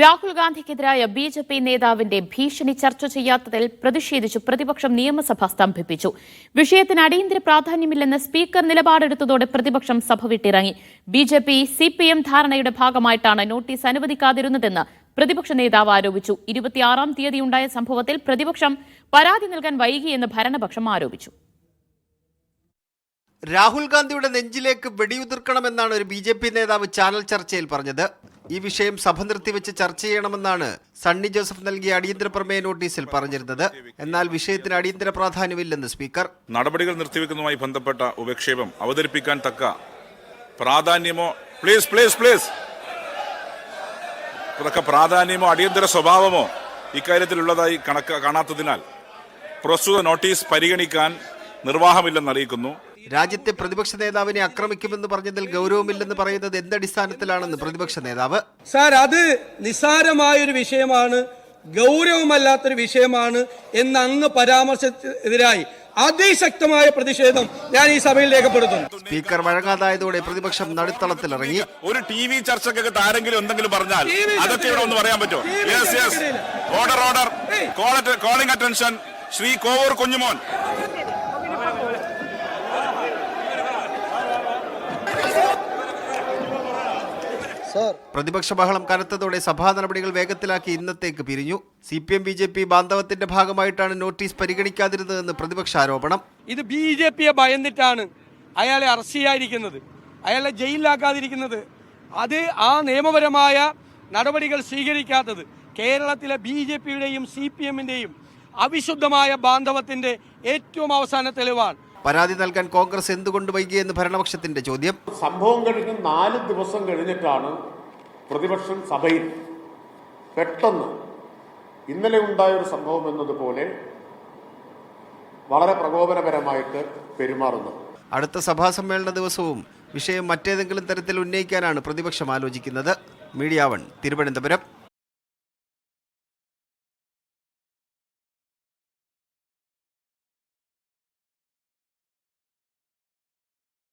രാഹുൽ ഗാന്ധിക്കെതിരായ B J P നേതാവിന്റെ ഭീഷണി ചർച്ച ചെയ്യാത്തതിൽ പ്രതിഷേധിച്ച്. പ്രതിപക്ഷം നിയമസഭ സ്തംഭിപ്പിച്ചു. വിഷയത്തിന് അടിയന്തര പ്രാധാന്യമില്ലെന്ന് സ്പീക്കർ നിലപാടെടുത്തതോടെ പ്രതിപക്ഷം സഭ വിട്ടിറങ്ങി. B J P C P M ധാരണയുടെ ഭാഗമായിട്ടാണ് നോട്ടീസ് അനുവദിക്കാതിരുന്നതെന്ന് പ്രതിപക്ഷ നേതാവ് ആരോപിച്ചു. ഇരുപത്തിയാറാം തീയതിയുണ്ടായ സംഭവത്തിൽ പ്രതിപക്ഷം പരാതി നൽകാൻ വൈകിയെന്ന് ഭരണപക്ഷം ആരോപിച്ചു. രാഹുൽ ഗാന്ധിയുടെ നെഞ്ചിലേക്ക് വെടിയുതിർക്കണമെന്നാണ് ഒരു ബി ജെ പി നേതാവ് ചാനൽ ചർച്ചയിൽ പറഞ്ഞത്. ഈ വിഷയം സഭ നിർത്തിവെച്ച് ചർച്ച ചെയ്യണമെന്നാണ് സണ്ണി ജോസഫ് നൽകിയ അടിയന്തര പ്രമേയ നോട്ടീസിൽ പറഞ്ഞിരുന്നത്. എന്നാൽ വിഷയത്തിന് അടിയന്തര പ്രാധാന്യമില്ലെന്ന് സ്പീക്കർ. നടപടികൾ നിർത്തിവെക്കുന്നതുമായി ബന്ധപ്പെട്ട ഉപക്ഷേപം അവതരിപ്പിക്കാൻ തക്ക പ്രാധാന്യമോ പ്ലീസ് പ്ലീസ് പ്ലീസ് തക്ക പ്രാധാന്യമോ അടിയന്തര സ്വഭാവമോ ഇക്കാര്യത്തിലുള്ളതായി കണക്ക് കാണാത്തതിനാൽ പ്രസ്തുത നോട്ടീസ് പരിഗണിക്കാൻ നിർവാഹമില്ലെന്ന് അറിയിക്കുന്നു. രാജ്യത്തെ പ്രതിപക്ഷ നേതാവിനെ ആക്രമിക്കുമെന്ന് പറഞ്ഞതിൽ ഗൗരവമില്ലെന്ന് പറയുന്നത് എന്തടിസ്ഥാനത്തിലാണെന്ന് പ്രതിപക്ഷ നേതാവ്? സാർ അത് നിസ്സാരമായൊരു വിഷയമാണ് ഗൗരവമല്ലാത്തൊരു വിഷയമാണ് എന്ന് അങ്ങ് പരാമർശത്തിനെതിരായി അതിശക്തമായ പ്രതിഷേധം ഞാൻ ഈ സഭയിൽ രേഖപ്പെടുത്തുന്നു. സ്പീക്കർ വഴങ്ങാതായതോടെ പ്രതിപക്ഷം നടുത്തളത്തിലിറങ്ങി. ഒരു ടി വി ചർച്ചക്കൊക്കെ ആരെങ്കിലും എന്തെങ്കിലും പറഞ്ഞാൽ അതൊക്കെ ഇവിടെ ഒന്ന് പറയാൻ പറ്റുമോ? Yes yes order order calling attention Shri Kovoor Kunjumon. പ്രതിപക്ഷ ബഹളം കനത്തതോടെ സഭാ നടപടികൾ വേഗത്തിലാക്കി ഇന്നത്തേക്ക് പിരിഞ്ഞു. C P M B J P ബാന്ധവത്തിന്റെ ഭാഗമായിട്ടാണ് നോട്ടീസ് പരിഗണിക്കാതിരുന്നതെന്ന് പ്രതിപക്ഷ ആരോപണം. ഇത് ബി ജെ പിയെ ഭയന്നിട്ടാണ് അയാളെ അറസ്റ്റ് ചെയ്യാതിരിക്കുന്നത് അയാളെ ജയിലിലാക്കാതിരിക്കുന്നത്. അത് ആ നിയമപരമായ നടപടികൾ സ്വീകരിക്കാത്തത് കേരളത്തിലെ ബി ജെ പിയുടെയും സി പി എമ്മിന്റെയും അവിശുദ്ധമായ ബാന്ധവത്തിന്റെ ഏറ്റവും അവസാന തെളിവാണ്. പരാതി നൽകാൻ കോൺഗ്രസ് എന്തുകൊണ്ട് വൈകിയെന്ന് ഭരണപക്ഷത്തിന്റെ ചോദ്യം. സംഭവം കഴിഞ്ഞ് നാല് ദിവസം കഴിഞ്ഞിട്ടാണ് പ്രതിപക്ഷം സഭയിൽ പെട്ടെന്ന് ഇന്നലെ ഉണ്ടായ ഒരു സംഭവം എന്നതുപോലെ വളരെ പ്രകോപനപരമായിട്ട് പെരുമാറുന്നത്. അടുത്ത സഭാ സമ്മേളന ദിവസവും വിഷയം മറ്റേതെങ്കിലും തരത്തിൽ ഉന്നയിക്കാനാണ് പ്രതിപക്ഷം ആലോചിക്കുന്നത്. Media one Thiruvananthapuram.